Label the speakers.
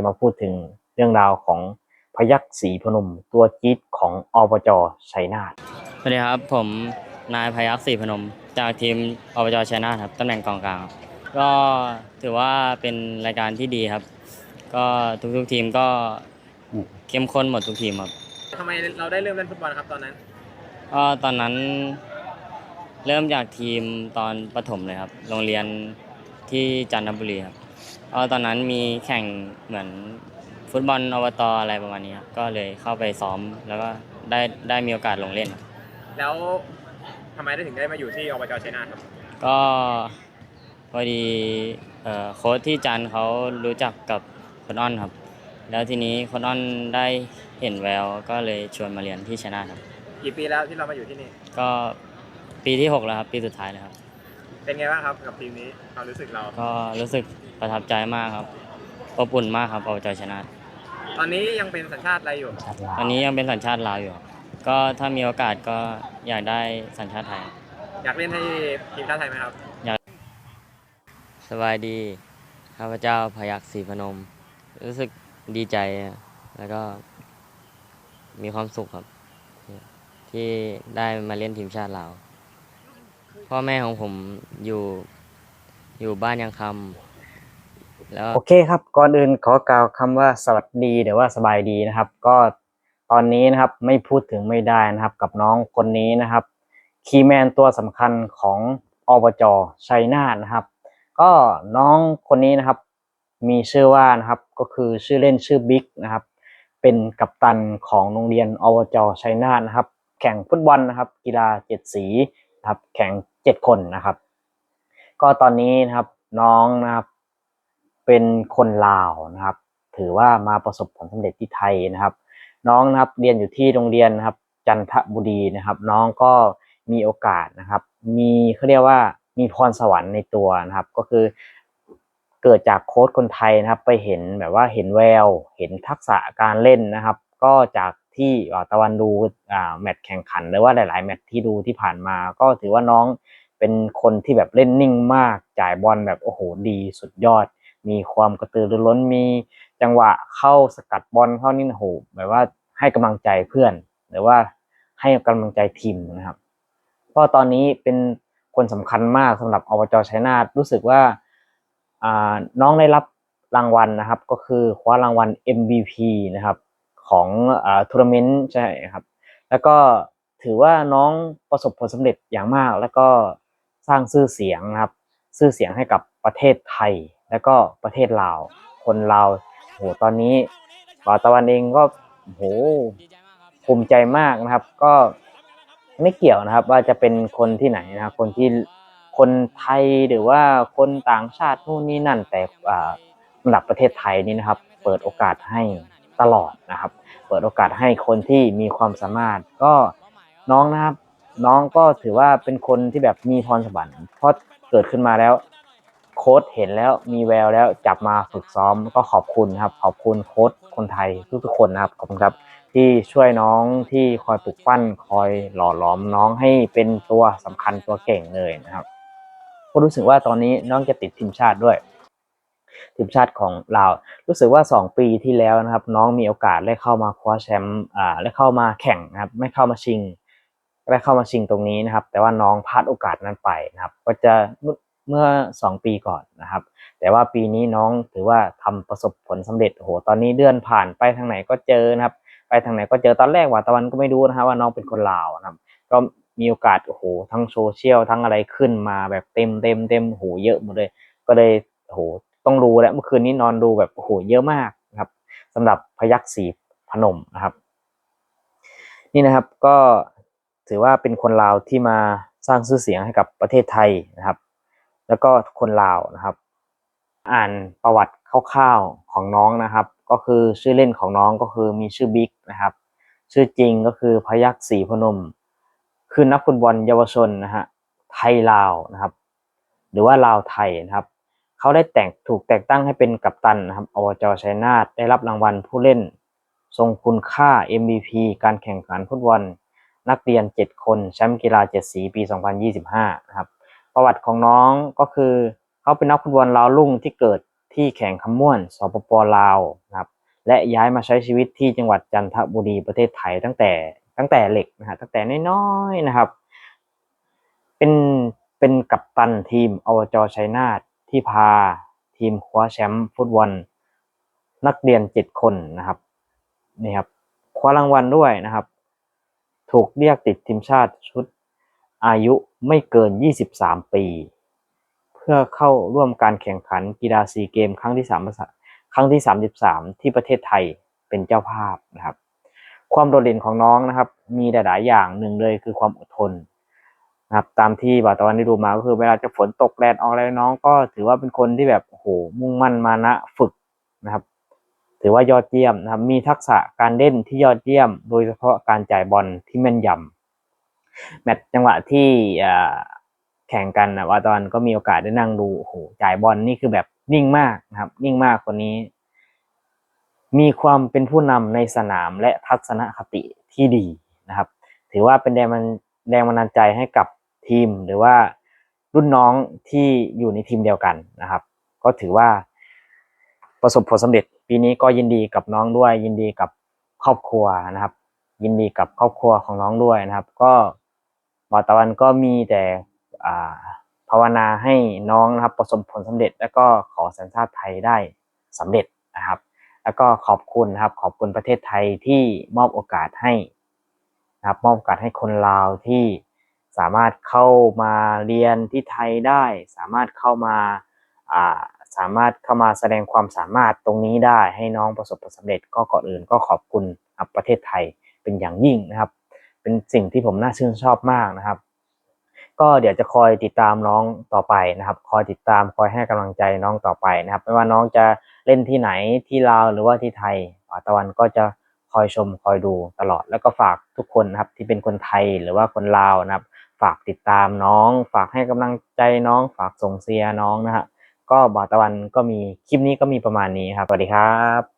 Speaker 1: จะมาพูดถึงเรื่องราวของพยัคฆ์ศรีพนม ตัวจี๊ดของอบจชัยนาท
Speaker 2: สวัสดีครับ ผมนายพยัคฆ์ศรีพนม จากทีมอบจชัยนาทครับตำแหน่งกองกลางครับก็ถือว่าเป็นรายการที่ดีครับ ก็ทุกๆทีมก็เข้มข้นหมดทุกทีมครับ
Speaker 3: ทำไมเราได้เริ่มเล่นฟุตบอลครับตอนนั้น
Speaker 2: ก็ตอนนั้นเริ่มจากทีมตอนประถมเลยครับ โรงเรียนที่จันทบุรีครับ ก็ตอนนั้นมีแข่งเหมือนฟุตบอลอบตอะไรประมาณนี้ครับก็เลยเข้าไปซ้อมแล้วก็ได้ได้มีโอกาสลงเล่นครับ
Speaker 3: แล้วทำไมได้ถึงได้มาอยู่ที่อบจชัยนาทครับ
Speaker 2: ก็พอดีเอ่อโค้ชที่จันทร์เขารู้จักกับคนอ้อนครับ แล้วทีนี้คนอ้อนได้เห็นแววก็เลยชวนมาเรียนที่ชยนะครับ
Speaker 3: กี่ปีแล้วที่เรามาอยู่ที่นี่
Speaker 2: ก็ปีที่หกแล้วครับ ปีสุดท้ายแล้วครับ
Speaker 3: เป็นไงบ้างครับกับทีมนี้ความรู้สึกเรา
Speaker 2: ก็รู้สึกประทับใจมากครับอบอุ่นมากครับอบจชยนะ
Speaker 3: ตอนนี้ยังเป็นสัญชาติอะไรอยู่
Speaker 2: ตอนนี้ยังเป็นสัญชาติลาวอยู่ครับก็ถ้ามีโอกาสก็อยากได้สัญชาติไทยครับ
Speaker 3: อยากเล่นให้ทีมชาติไทยไหมครับ
Speaker 2: สบายดี ข้าพเจ้าพยัคฆ์ศรีพนม รู้สึกดีใจแล้วก็มีความสุขครับ ที่ได้มาเล่นทีมชาติลาว พ่อแม่ของผมอยู่อยู่บ้านยังคำแล้ว
Speaker 1: โอเคครับ ก่อนอื่นขอกล่าวคำว่าสวัสดีหรือว่าสบายดีนะครับ ก็ตอนนี้นะครับไม่พูดถึงไม่ได้นะครับ กับน้องคนนี้นะครับ คีย์แมนตัวสำคัญของอบจชัยนาทนะครับ ก็น้องคนนี้นะครับ มีชื่อว่านะครับก็คือชื่อเล่นชื่อบิ๊กนะครับ เป็นกัปตันของโรงเรียนอบจชัยนาทนะครับ แข่งฟุตบอลนะครับ กีฬาเจ็ดสี ครับแข่งเจ็ดคนนะครับ ก็ตอนนี้นะครับน้องนะครับ เป็นคนลาวนะครับ ถือว่ามาประสบผลสำเร็จที่ไทยนะครับ น้องนะครับเรียนอยู่ที่โรงเรียนนะครับ จันทบุรีนะครับ น้องก็มีโอกาสนะครับ มีเขาเรียกว่ามีพรสวรรค์ในตัวนะครับ ก็คือเกิดจากโค้ชคนไทยนะครับ ไปเห็นแบบว่าเห็นแวว เห็นทักษะการเล่นนะครับ ก็จาก ที่ตะวันดูแมตช์แข่งขันหรือว่าหลาย ๆ แมตช์ที่ดูที่ผ่านมา ก็ถือว่าน้องเป็นคนที่แบบเล่นนิ่งมาก จ่ายบอลแบบโอ้โหดีสุดยอด มีความกระตือรือร้นมีจังหวะเข้าสกัดบอลเข้านี่โอ้โหแบบว่าให้กำลังใจเพื่อน หรือว่าให้กำลังใจทีมนะครับก็ตอนนี้เป็นคนสำคัญมากสำหรับอบจชัยนาทรู้สึกว่าน้องได้รับรางวัลนะครับ ก็คือคว้ารางวัล MVP นะครับ ของอ่าทัวร์นาเมนต์ใช่ครับ แล้วก็ถือว่าน้องประสบผลสำเร็จอย่างมาก แล้วก็สร้างชื่อเสียงนะครับชื่อเสียงให้กับประเทศไทย แล้วก็ประเทศลาว คนลาวโหตอนนี้บ่าวตะวันเองก็โหภูมิใจมากนะครับ ก็ไม่เกี่ยวนะครับ ว่าจะเป็นคนที่ไหนนะครับ คนที่คนไทยหรือว่าคนต่างชาตินู่นนี่นั่นแต่อ่าสำหรับประเทศไทยนี่นะครับ เปิดโอกาสให้ ตลอดนะครับ เปิดโอกาสให้คนที่มีความสามารถ ก็น้องนะครับ น้องก็ถือว่าเป็นคนที่แบบมีพรสวรรค์เพราะเกิดขึ้นมาแล้ว โค้ชเห็นแล้วมีแววแล้วจับมาฝึกซ้อมก็ขอบคุณครับ ขอบคุณโค้ชคนไทยทุกๆคนนะครับขอบคุณครับที่ช่วยน้องที่คอยปลุกปั้นคอยหล่อหลอมน้องให้เป็นตัวสำคัญตัวเก่งเลยนะครับ ก็รู้สึกว่าตอนนี้น้องจะติดทีมชาติด้วย ทีมชาติของเรา รู้สึกว่า 2 ปีที่แล้วนะครับ น้องมีโอกาสได้เข้ามาคว้าแชมป์อ่าได้เข้ามาแข่งนะครับ ไม่เข้ามาชิงได้เข้ามาชิงตรงนี้นะครับ แต่ว่าน้องพลาดโอกาสนั้นไปนะครับ ก็จะเมื่อเมื่อสองปีก่อนนะครับ แต่ว่าปีนี้น้องถือว่าทำประสบผลสำเร็จโอ้โหตอนนี้เลื่อนผ่านไปทางไหนก็เจอนะครับ ไปทางไหนก็เจอตอนแรกว่าตะวันก็ไม่รู้นะครับว่าน้องเป็นคนลาวนะครับ ก็มีโอกาสโอ้โหทั้งโซเชียลทั้งอะไรขึ้นมาแบบเต็มเต็มเต็มโอ้โหเยอะหมดเลย ก็เลยโอ้โห ต้องดูแล้วเมื่อคืนนี้นอนดูแบบโอ้โหเยอะมากนะครับสำหรับพยัคฆ์ศรีพนมนะครับ นี่นะครับก็ถือว่าเป็นคนลาวที่มาสร้างชื่อเสียงให้กับประเทศไทยนะครับ แล้วก็คนลาวนะครับ อ่านประวัติคร่าวๆของน้องนะครับ ก็คือชื่อเล่นของน้องก็คือมีชื่อบิ๊กนะครับ ชื่อจริงก็คือพยัคฆ์ศรีพนม คือนักฟุตบอลเยาวชนนะฮะไทยลาวนะครับ หรือว่าลาวไทยนะครับ เขาได้แต่งถูกแต่งตั้งให้เป็นกัปตันนะครับอบจชัยนาทได้รับรางวัลผู้เล่น ทรงคุณค่า MVP การแข่งขันฟุตบอล นักเรียน 7 คนแชมป์กีฬา 7 สีปี 2025 นะครับ ประวัติของน้องก็คือเขาเป็นนักฟุตบอลลาวลุ่งที่เกิดที่แข่งคำม่วนสปปลาวนะครับและย้ายมาใช้ชีวิตที่จังหวัดจันทบุรีประเทศไทยตั้งแต่ตั้งแต่เล็กนะฮะตั้งแต่น้อยๆนะครับ เป็นเป็นกัปตันทีมอวจชัยนาท ที่พาทีมคว้าแชมป์ฟุตบอล นักเรียนเจ็ดคนนะครับนี่ครับคว้ารางวัลด้วยนะครับ ถูกเรียกติดทีมชาติชุดอายุไม่เกิน 23 ปี เพื่อเข้าร่วมการแข่งขันกีฬาซีเกมครั้งที่3ครั้งที่ 33 ที่ประเทศไทยเป็นเจ้าภาพนะครับ ความโดดเด่นของน้องนะครับ มีหลาย ๆ อย่างหนึ่งเลยคือความอดทน นะครับตามที่บ่าวตะวันได้ดูมาก็คือเวลาจะฝนตกแดดออกอะไรน้องก็ถือว่าเป็นคนที่แบบโอ้โหมุ่งมั่นมานะฝึกนะครับ ถือว่ายอดเยี่ยมนะครับ มีทักษะการเล่นที่ยอดเยี่ยม โดยเฉพาะการจ่ายบอลที่แม่นยำแมตช์จังหวะที่แข่งกันนะว่าตอนก็มีโอกาสได้นั่งดูโอ้โหจ่ายบอลนี่คือแบบนิ่งมากนะครับ นิ่งมากคนนี้ มีความเป็นผู้นำในสนามและทัศนคติที่ดีนะครับ ถือว่าเป็นแรงมันแรงบันดาลใจให้กับ ทีมหรือว่ารุ่นน้องที่อยู่ในทีมเดียวกันนะครับ ก็ถือว่าประสบผลสำเร็จ ปีนี้ก็ยินดีกับน้องด้วย ยินดีกับครอบครัวนะครับ ยินดีกับครอบครัวของน้องด้วยนะครับ ก็บอตะวันก็มีแต่อ่าภาวนาให้น้องนะครับ ประสบผลสำเร็จ แล้วก็ขอสัญชาติไทยได้สำเร็จนะครับ แล้วก็ขอบคุณนะครับ ขอบคุณประเทศไทยที่มอบโอกาสให้นะครับมอบโอกาสให้คนลาวที่ สามารถเข้ามาเรียนที่ไทยได้ สามารถเข้ามาสามารถเข้ามาแสดงความสามารถตรงนี้ได้ให้น้องประสบผลสำเร็จก็ก่อนอื่นก็ขอบคุณประเทศไทยเป็นอย่างยิ่งนะครับ เป็นสิ่งที่ผมน่าชื่นชอบมากนะครับ ก็เดี๋ยวจะคอยติดตามน้องต่อไปนะครับ คอยติดตามคอยให้กำลังใจน้องต่อไปนะครับ ไม่ว่าน้องจะเล่นที่ไหนที่ลาวหรือว่าที่ไทยอ่าตะวันก็จะคอยชมคอยดูตลอดแล้วก็ฝากทุกคนนะครับที่เป็นคนไทยหรือว่าคนลาวนะครับ ฝากติดตามน้อง ฝากให้กำลังใจน้อง ฝากส่งเสียน้องนะฮะก็บ่าตะวันก็มีคลิปนี้ก็มีประมาณนี้ครับสวัสดีครับ